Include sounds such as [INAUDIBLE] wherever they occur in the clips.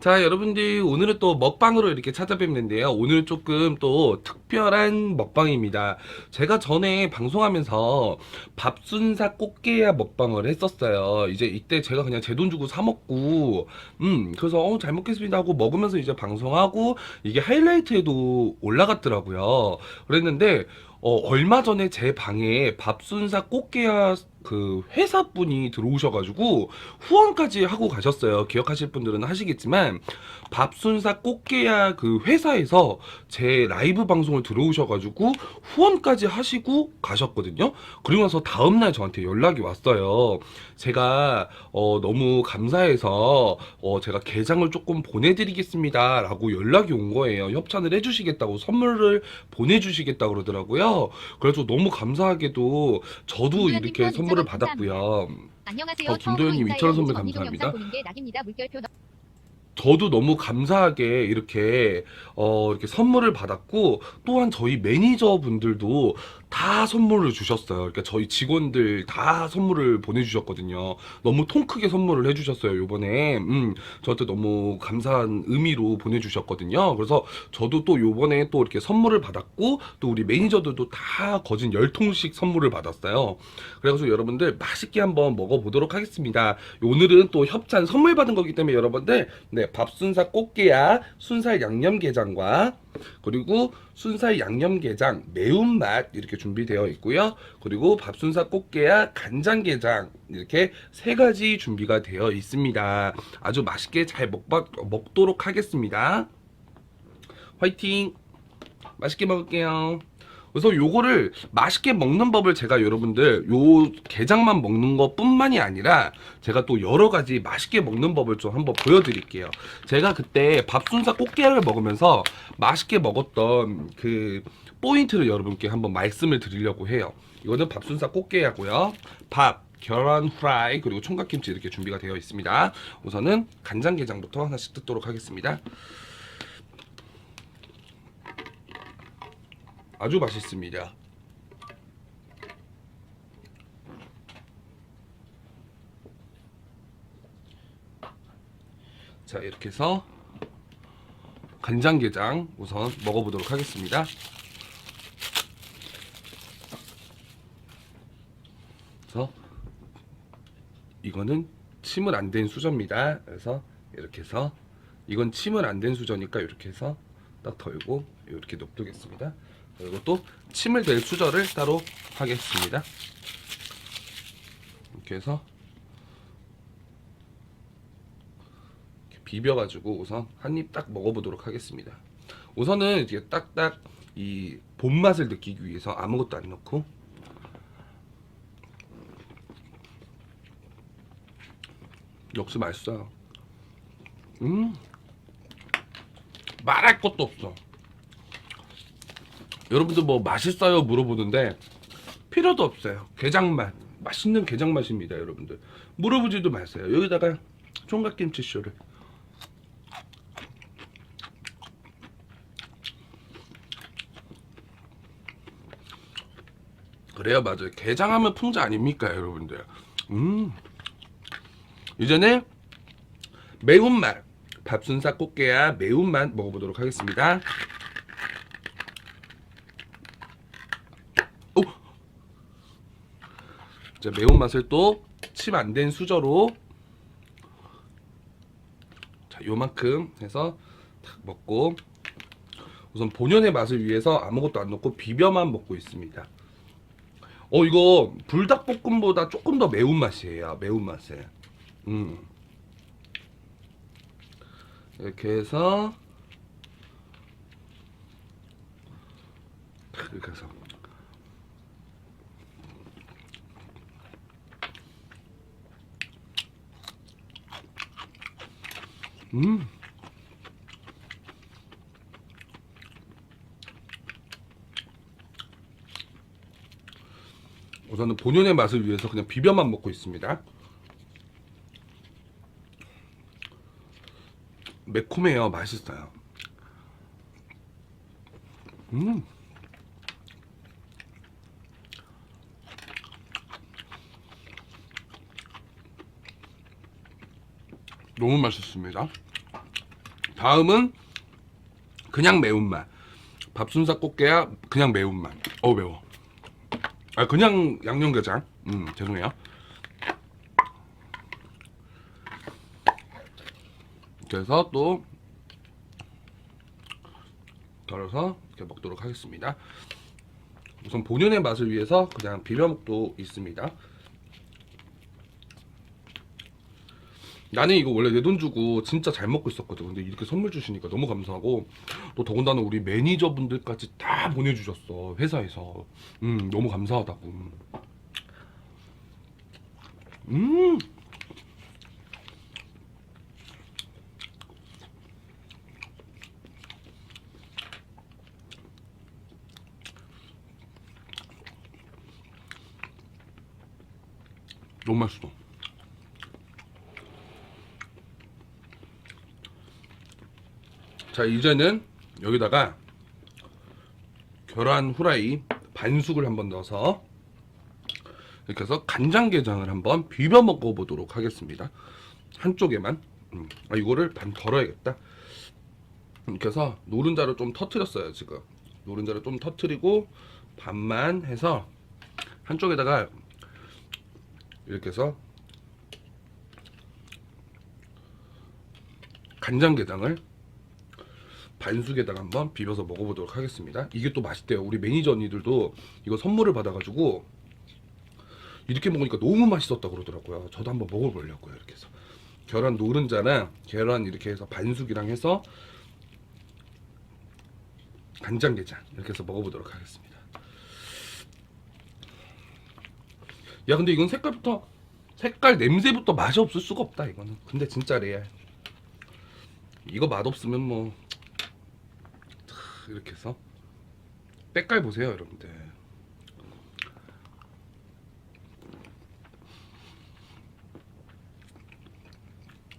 자, 여러분들 오늘은 또 먹방으로 이렇게 찾아뵙는데요. 오늘 조금 또 특별한 먹방입니다. 제가 전에 방송하면서 밥순사 꽃게야 먹방을 했었어요. 이제 이때 제가 그냥 제 돈 주고 사 먹고, 음, 그래서 어, 잘 먹겠습니다 하고 먹으면서 이제 방송하고 이게 하이라이트에도 올라갔더라고요. 그랬는데 어, 얼마 전에 제 방에 밥순사 꽃게야 그 회사분이 들어오셔가지고 후원까지 하고 가셨어요. 기억하실 분들은 하시겠지만 밥순사 꽃게야 그 회사에서 제 라이브 방송을 들어오셔가지고 후원까지 하시고 가셨거든요. 그리고 나서 다음날 저한테 연락이 왔어요. 제가 어, 너무 감사해서 어, 제가 게장을 조금 보내드리겠습니다 라고 연락이 온 거예요. 협찬을 해주시겠다고 선물을 보내주시겠다고 그러더라고요. 그래서 너무 감사하게도 저도 이렇게 후원 선물을 받았고요. 안녕하세요. 어, 김도현님 처음으로 2,000원 선물 감사합니다. 저도 너무 감사하게 이렇게 어 이렇게 선물을 받았고 또한 저희 매니저 분들도 다 선물을 주셨어요. 그러니까 저희 직원들 다 선물을 보내주셨거든요. 너무 통 크게 선물을 해주셨어요. 요번에 음 저한테 너무 감사한 의미로 보내주셨거든요. 그래서 저도 또 요번에 또 이렇게 선물을 받았고 또 우리 매니저들도 다 거진 열 통씩 선물을 받았어요. 그래가지고 여러분들 맛있게 한번 먹어보도록 하겠습니다. 오늘은 또 협찬 선물 받은 거기 때문에 여러분들 네 밥순사 꽃게야 순살 양념게장과 그리고 순살 양념게장 매운맛 이렇게 준비되어 있고요. 그리고 밥순사 꽃게야 간장게장 이렇게 세 가지 준비가 되어 있습니다. 아주 맛있게 잘 먹, 먹도록 하겠습니다. 화이팅! 맛있게 먹을게요. 그래서 요거를 맛있게 먹는 법을 제가 여러분들 요 게장만 먹는 것 뿐만이 아니라 제가 또 여러 가지 맛있게 먹는 법을 좀 한번 보여드릴게요. 제가 그때 밥순사 꽃게를 먹으면서 맛있게 먹었던 그 포인트를 여러분께 한번 말씀을 드리려고 해요. 이거는 밥순사 꽃게야고요. 밥, 계란 프라이 그리고 총각김치 이렇게 준비가 되어 있습니다. 우선은 간장게장부터 하나씩 뜯도록 하겠습니다. 아주 맛있습니다. 자 이렇게 해서 간장게장 우선 먹어보도록 하겠습니다. 그래서 이거는 침을 안 된 수저입니다. 그래서 이렇게 해서 이건 침을 안 된 수저니까 이렇게 해서 딱 덜고 이렇게 놔두겠습니다. 그리고 또 침을 댈 수저를 따로 하겠습니다. 이렇게 해서 이렇게 비벼가지고 우선 한 입 딱 먹어보도록 하겠습니다. 우선은 이렇게 딱딱 이 본맛을 느끼기 위해서 아무것도 안 넣고 역시 맛있어요. 음 말할 것도 없어. 여러분들 뭐 맛있어요 물어보는데 필요도 없어요. 게장맛 맛있는 게장 맛입니다, 여러분들. 물어보지도 마세요. 여기다가 총각김치 쇼를 그래요, 맞아요. 게장하면 풍자 아닙니까, 여러분들? 음. 이제는 매운맛 밥순사 꽃게야 매운맛 먹어보도록 하겠습니다. 오! 자, 매운맛을 또 침 안 된 수저로 자, 요만큼 해서 탁 먹고 우선 본연의 맛을 위해서 아무것도 안 넣고 비벼만 먹고 있습니다. 어 이거 불닭볶음보다 조금 더 매운맛이에요. 매운맛에. 음. 이렇게 해서 이렇게 해서 음 우선은 본연의 맛을 위해서 그냥 비벼만 먹고 있습니다. 매콤해요. 맛있어요. 음. 너무 맛있습니다. 다음은 그냥 매운맛. 밥순사 꽃게야 그냥 매운맛. 어 매워. 아 그냥 양념게장. 음 죄송해요. 그래서 또 덜어서 이렇게 먹도록 하겠습니다. 우선 본연의 맛을 위해서 그냥 비벼 먹도 있습니다. 나는 이거 원래 내 돈 주고 진짜 잘 먹고 있었거든. 근데 이렇게 선물 주시니까 너무 감사하고 또 더군다나 우리 매니저분들까지 다 보내주셨어 회사에서. 음 너무 감사하다고. 음. 너무 맛있어. 자 이제는 여기다가 계란 후라이 반숙을 한번 넣어서 이렇게 해서 간장게장을 한번 비벼 먹어보도록 하겠습니다. 한쪽에만. 음, 아 이거를 반 덜어야겠다. 이렇게 해서 노른자를 좀 터트렸어요 지금. 노른자를 좀 터트리고 반만 해서 한쪽에다가 이렇게 해서 간장게장을 반숙에다가 한번 비벼서 먹어보도록 하겠습니다. 이게 또 맛있대요. 우리 매니저 언니들도 이거 선물을 받아가지고 이렇게 먹으니까 너무 맛있었다 그러더라고요. 저도 한번 먹어보려고요. 이렇게 해서 계란 노른자랑 계란 이렇게 해서 반숙이랑 해서 간장게장 이렇게 해서 먹어보도록 하겠습니다. 야 근데 이건 색깔부터 색깔 냄새부터 맛이 없을 수가 없다 이거는. 근데 진짜 레알. 이거 맛 없으면 뭐 이렇게 해서 때깔 보세요 여러분들.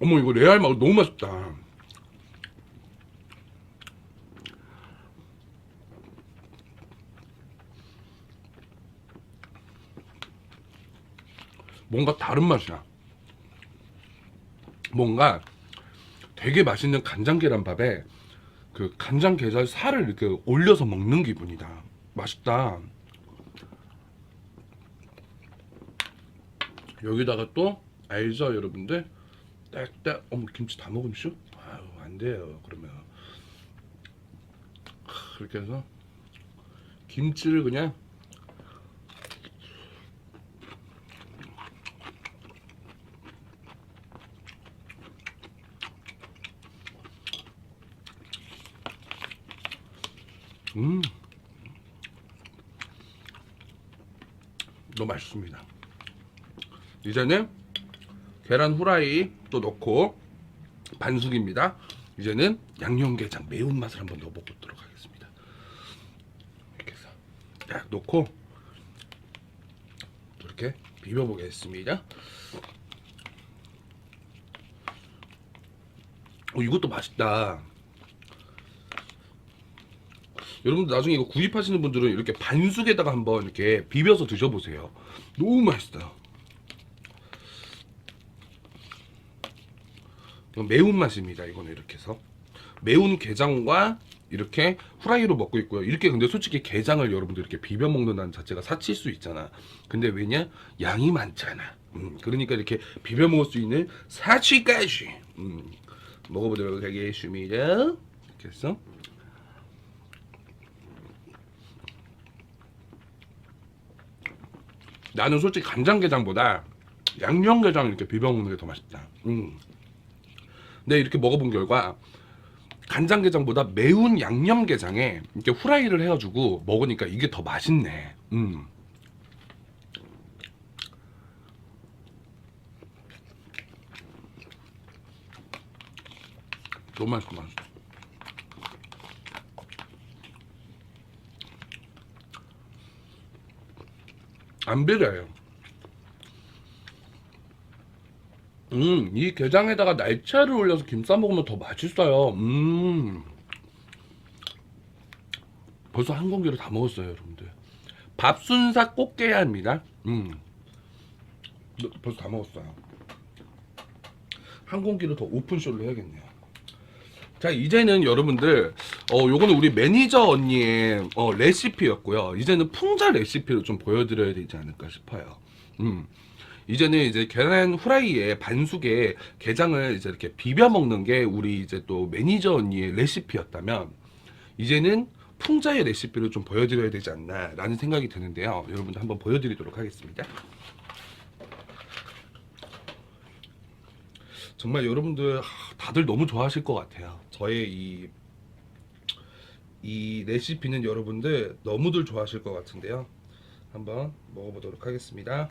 어머 이거 레알 맛 너무 맛있다. 뭔가 다른 맛이야. 뭔가 되게 맛있는 간장 계란밥에 그 간장 게살 살을 이렇게 올려서 먹는 기분이다. 맛있다. 여기다가 또 알죠, 여러분들? 딱딱 어머 김치 다 먹음쇼? 아유 안 돼요. 그러면 크, 이렇게 해서 김치를 그냥 음. 너무 맛있습니다. 이제는 계란 후라이 또 넣고 반숙입니다. 이제는 양념게장 매운맛을 한번 넣어보도록 하겠습니다. 이렇게 해서 딱 넣고 이렇게 비벼보겠습니다. 어, 이것도 맛있다. 여러분들 나중에 이거 구입하시는 분들은 이렇게 반숙에다가 한번 이렇게 비벼서 드셔보세요. 너무 맛있어요. 이건 매운맛입니다. 이거는 이렇게 해서. 매운 게장과 이렇게 후라이로 먹고 있고요. 이렇게 근데 솔직히 게장을 여러분들 이렇게 비벼 먹는다는 자체가 사칠 수 있잖아. 근데 왜냐? 양이 많잖아. 음, 그러니까 이렇게 비벼 먹을 수 있는 사치까지 음, 먹어보도록 하겠습니다. 이렇게 해서. 나는 솔직히 간장게장보다 양념게장 이렇게 비벼 먹는 게 더 맛있다. 음. 근데 이렇게 먹어본 결과 간장게장보다 매운 양념게장에 이렇게 후라이를 해가지고 먹으니까 이게 더 맛있네. 음. 너무 맛있어. 안 비려요. 음, 이 게장에다가 날치알을 올려서 김 싸 먹으면 더 맛있어요. 음. 벌써 한 공기를 다 먹었어요, 여러분들. 밥순사 꽃게야입니다. 음. 너- 벌써 다 먹었어요. 한 공기를 더 오픈쇼를 해야겠네요. 자 이제는 여러분들 어 요거는 우리 매니저 언니의 어 레시피였고요. 이제는 풍자 레시피를 좀 보여드려야 되지 않을까 싶어요. 음. 이제는 이제 계란 후라이에 반숙에 게장을 이제 이렇게 비벼 먹는 게 우리 이제 또 매니저 언니의 레시피였다면 이제는 풍자의 레시피를 좀 보여드려야 되지 않나라는 생각이 드는데요. 여러분들 한번 보여드리도록 하겠습니다. 정말 여러분들 하, 다들 너무 좋아하실 것 같아요. 저의 이, 이 레시피는 여러분들 너무들 좋아하실 것 같은데요. 한번 먹어보도록 하겠습니다.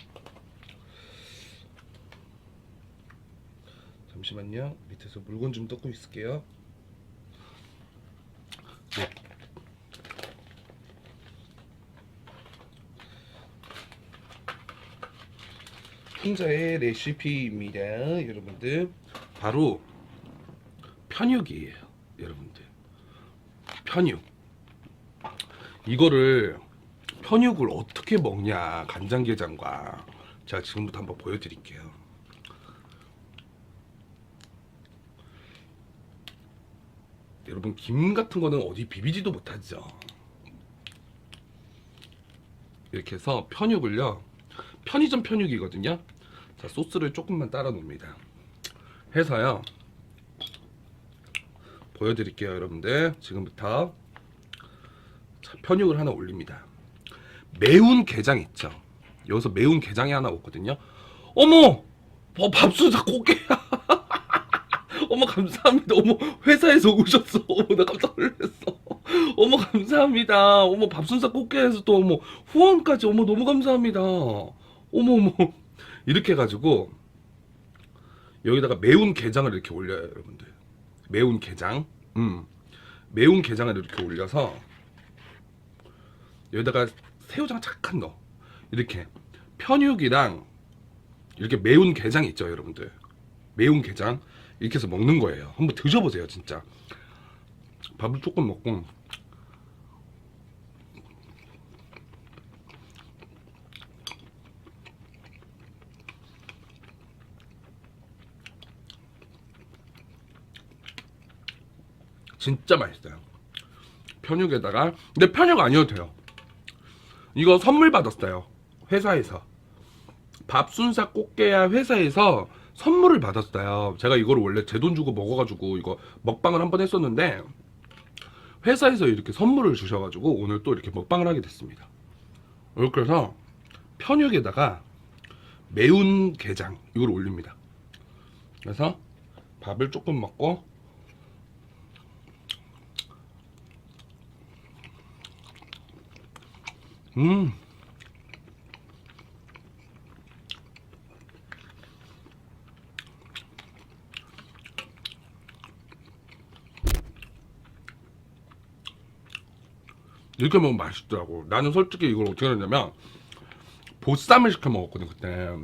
잠시만요. 밑에서 물건 좀 뜯고 있을게요. 네. 혼자의 레시피입니다, 여러분들. 바로 편육이에요, 여러분들. 편육. 이거를 편육을 어떻게 먹냐, 간장게장과. 제가 지금부터 한번 보여드릴게요. 여러분 김 같은 거는 어디 비비지도 못하죠. 이렇게 해서 편육을요. 편의점 편육이거든요. 자 소스를 조금만 따라 놓습니다. 해서요. 보여드릴게요, 여러분들. 지금부터 자, 편육을 하나 올립니다. 매운 게장 있죠. 여기서 매운 게장이 하나 오거든요. 어머, 어, 밥솥 꽃게야. 어머 감사합니다. 어머 회사에서 오셨어. [LAUGHS] 어머 나 깜짝 놀랐어. 어머 감사합니다. 어머 밥순사 꽃게에서 또 어머 후원까지 어머 너무 감사합니다. 어머 어머 이렇게 해가지고 여기다가 매운 게장을 이렇게 올려요 여러분들. 매운 게장. 음 매운 게장을 이렇게 올려서 여기다가 새우장 착한 거 이렇게 편육이랑 이렇게 매운 게장 있죠 여러분들. 매운 게장 이렇게 해서 먹는 거예요. 한번 드셔보세요, 진짜. 밥을 조금 먹고. 진짜 맛있어요. 편육에다가 근데 편육 아니어도 돼요. 이거 선물 받았어요. 회사에서. 밥순사 꽃게야 회사에서 선물을 받았어요. 제가 이걸 원래 제 돈 주고 먹어가지고 이거 먹방을 한 번 했었는데 회사에서 이렇게 선물을 주셔가지고 오늘 또 이렇게 먹방을 하게 됐습니다. 해서 편육에다가 매운 게장 이걸 올립니다. 그래서 밥을 조금 먹고 음 이렇게 먹으면 맛있더라고. 나는 솔직히 이걸 어떻게 했냐면 보쌈을 시켜 먹었거든 그때.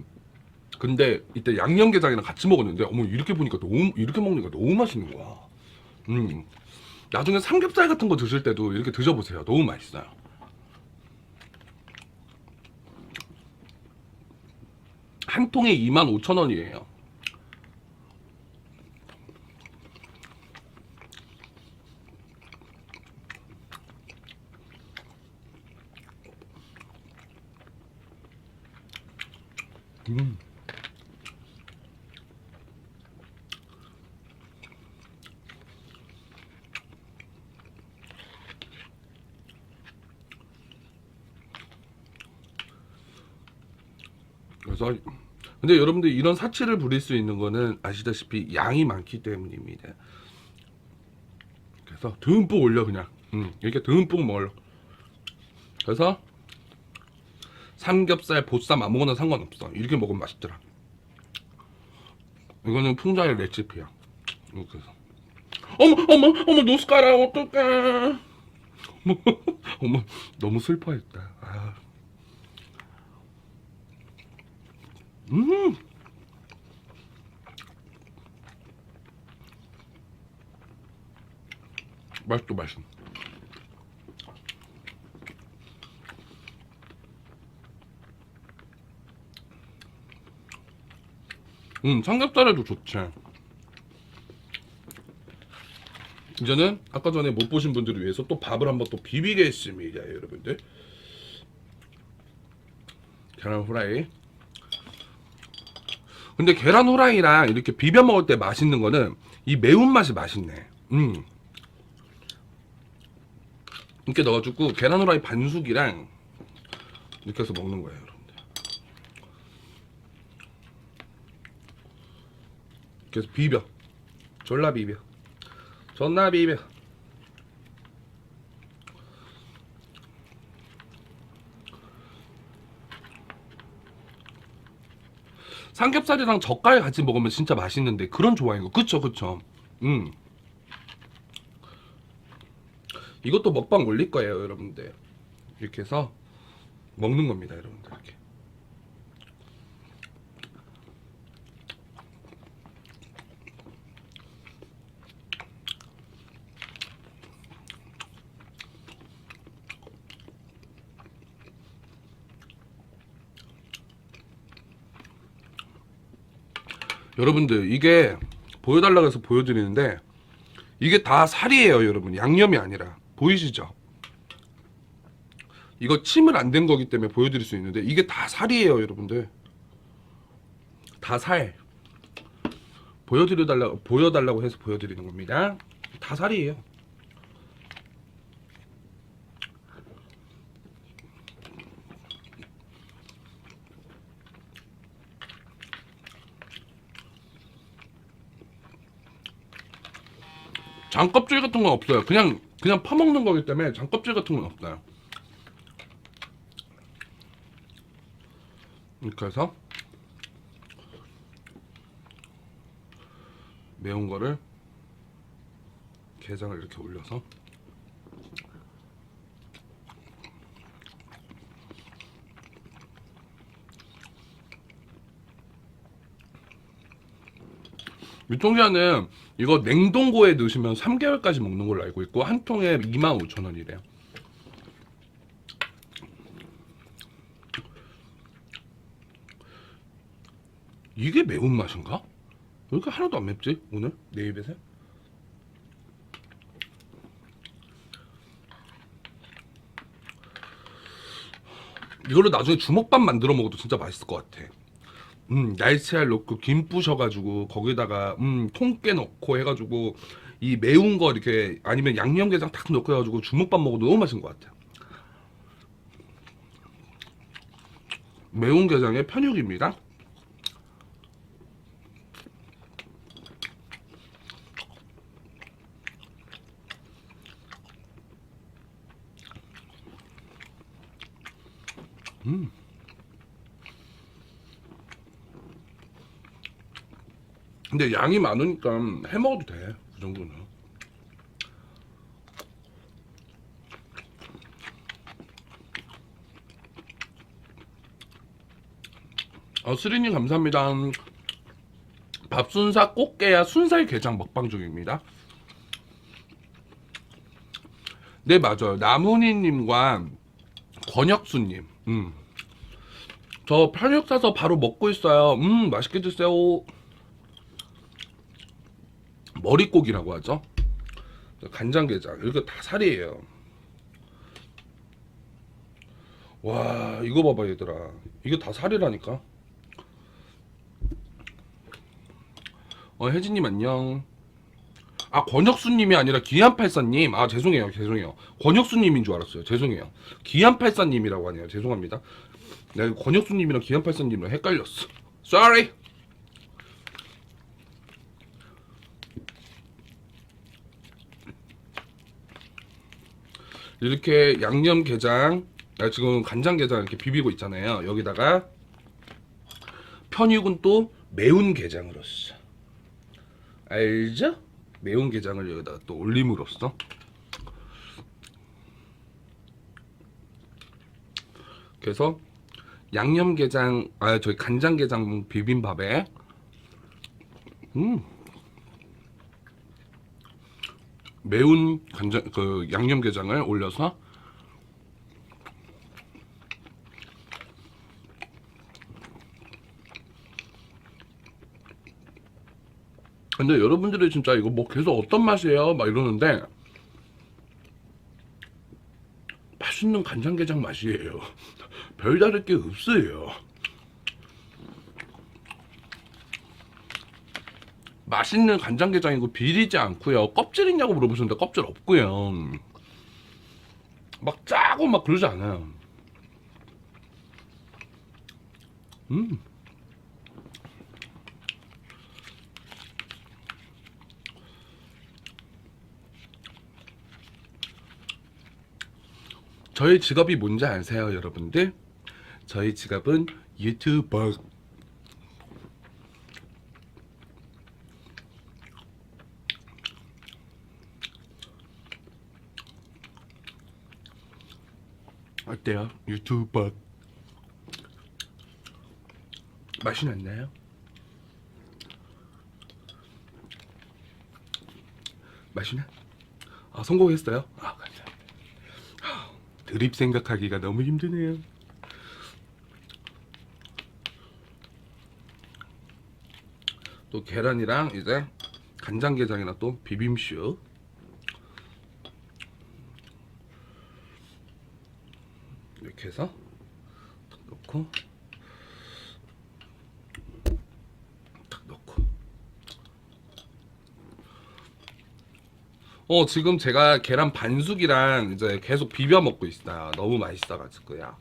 근데 이때 양념게장이랑 같이 먹었는데 어머 이렇게 보니까 너무 이렇게 먹으니까 너무 맛있는 거야. 음. 나중에 삼겹살 같은 거 드실 때도 이렇게 드셔보세요. 너무 맛있어요. 한 통에 25,000원이에요. 음. 그래서 근데 여러분들 이런 사치를 부릴 수 있는 거는 아시다시피 양이 많기 때문입니다. 그래서 듬뿍 올려 그냥 음, 이렇게 듬뿍 먹어. 그래서 삼겹살, 보쌈 아무거나 상관없어. 이렇게 먹으면 맛있더라. 이거는 풍자의 레시피야. 이렇게 해서. 어머, 어머, 어머, 노스카라, 어떡해. 어머, [LAUGHS] 어머, 너무 슬퍼했다. 아. 음! 맛있어, 맛있어. 음, 삼겹살에도 좋지. 이제는 아까 전에 못 보신 분들을 위해서 또 밥을 한번 또 비비겠습니다, 여러분들. 계란 후라이. 근데 계란 후라이랑 이렇게 비벼 먹을 때 맛있는 거는 이 매운 맛이 맛있네. 음. 이렇게 넣어주고 계란 후라이 반숙이랑 이렇게 해서 먹는 거예요, 그래서 비벼. 졸라 비벼. 존나 비벼. 삼겹살이랑 젓갈 같이 먹으면 진짜 맛있는데 그런 좋아하는 거 그쵸 그쵸 음 이것도 먹방 올릴 거예요 여러분들 이렇게 해서 먹는 겁니다 여러분들 이렇게 여러분들 이게 보여달라고 해서 보여드리는데 이게 다 살이에요 여러분. 양념이 아니라. 보이시죠? 이거 침을 안 된 거기 때문에 보여드릴 수 있는데 이게 다 살이에요 여러분들. 다 살. 보여드려달라고 보여달라고 해서 보여드리는 겁니다. 다 살이에요 장껍질 같은 건 없어요. 그냥 그냥 퍼먹는 거기 때문에 장껍질 같은 건 없어요. 이렇게 해서 매운 거를 게장을 이렇게 올려서 유통기한은 이거 냉동고에 넣으시면 3개월까지 먹는 걸로 알고 있고 한 통에 25,000원이래요. 이게 매운맛인가? 왜 이렇게 하나도 안 맵지? 오늘? 내 입에서? 이걸로 나중에 주먹밥 만들어 먹어도 진짜 맛있을 것 같아. 음, 날치알 넣고 김 부셔가지고 거기다가 음, 통깨 넣고 해가지고 이 매운 거 이렇게 아니면 양념게장 탁 넣고 해가지고 주먹밥 먹어도 너무 맛있는 것 같아. 매운 게장의 편육입니다. 근데 양이 많으니까 해 먹어도 돼. 그 정도는. 어, 수리님 감사합니다. 밥순사 꽃게야 순살 게장 먹방 중입니다. 네 맞아요. 나문희님과 권혁수님. 음. 저 편육 사서 바로 먹고 있어요. 음 맛있게 드세요. 머릿고기라고 하죠. 간장게장. 이거 다 살이에요. 와 이거 봐봐 얘들아. 이게 다 살이라니까. 어 혜진님 안녕. 아 권혁수님이 아니라 기안팔사님. 아 죄송해요 죄송해요. 권혁수님인 줄 알았어요. 죄송해요. 기안팔사님이라고 하네요. 죄송합니다. 내가 권혁수님이랑 기안팔사님이랑 헷갈렸어. Sorry 이렇게 양념 게장 아, 지금 간장 게장 이렇게 비비고 있잖아요. 여기다가 편육은 또 매운 게장으로써 알죠? 매운 게장을 여기다가 또 올림으로써. 그래서 양념게장 아 저희 간장게장 비빔밥에 음 매운 간장 그 양념게장을 올려서 근데 여러분들이 진짜 이거 뭐 계속 어떤 맛이에요? 막 이러는데 맛있는 간장게장 맛이에요. [LAUGHS] 별다를 게 없어요. 맛있는 간장게장이고 비리지 않고요. 껍질 있냐고 물어보시는데 껍질 없고요. 막 짜고 막 그러지 않아요. 음. 저희 직업이 뭔지 아세요, 여러분들? 저희 직업은 유튜버. 어때요? 유튜버. 맛이 났나요? 맛이 나? 아, 성공했어요? 아, 감사합니다. 드립 생각하기가 너무 힘드네요. 또 계란이랑 이제 간장게장이랑 또 비빔슈. 이렇게 해서 탁 넣고 탁 넣고. 어 지금 제가 계란 반숙이랑 이제 계속 비벼 먹고 있어요. 너무 맛있어가지고요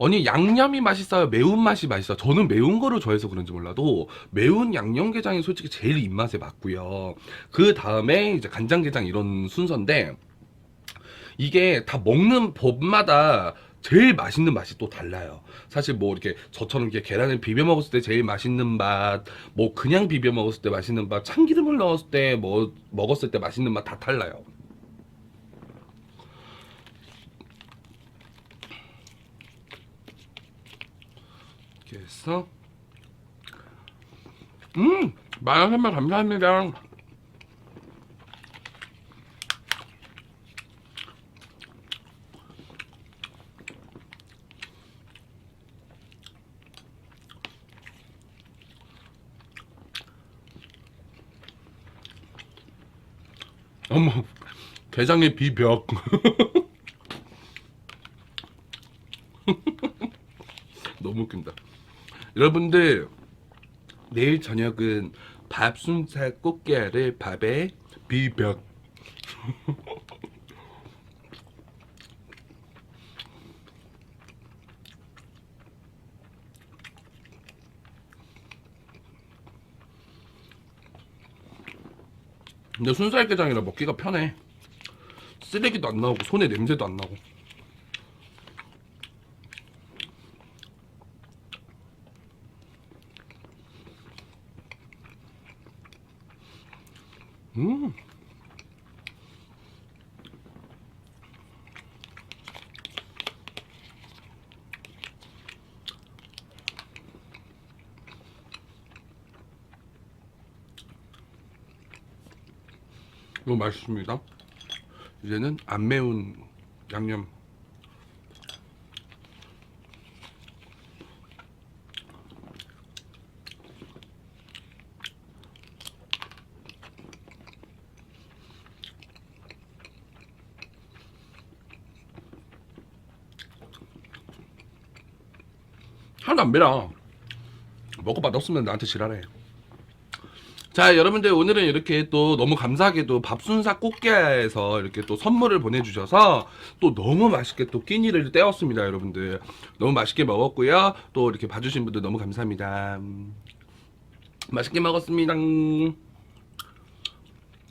아니 양념이 맛있어요 매운맛이 맛있어요 저는 매운 거를 좋아해서 그런지 몰라도 매운 양념게장이 솔직히 제일 입맛에 맞고요 그 다음에 이제 간장게장 이런 순서인데 이게 다 먹는 법마다 제일 맛있는 맛이 또 달라요. 사실 뭐 이렇게 저처럼 이렇게 계란을 비벼 먹었을 때 제일 맛있는 맛, 뭐 그냥 비벼 먹었을 때 맛있는 맛, 참기름을 넣었을 때 뭐 먹었을 때 맛있는 맛 다 달라요. 이렇게 해서 음! 만원 선물 감사합니다. 어머, 게장의 비벽. [LAUGHS] 너무 웃긴다. 여러분들, 내일 저녁은 밥순살 꽃게알을 밥에 비벽. [LAUGHS] 근데 순살게장이라 먹기가 편해. 쓰레기도 안 나오고 손에 냄새도 안 나고. 음. 너무 맛있습니다. 이제는 안 매운 양념. 안 매라. 먹어봐 없으면 나한테 지랄해. 자 여러분들 오늘은 이렇게 또 너무 감사하게도 밥순사 꽃게에서 이렇게 또 선물을 보내주셔서 또 너무 맛있게 또 끼니를 때웠습니다 여러분들 너무 맛있게 먹었고요 또 이렇게 봐주신 분들 너무 감사합니다 음, 맛있게 먹었습니다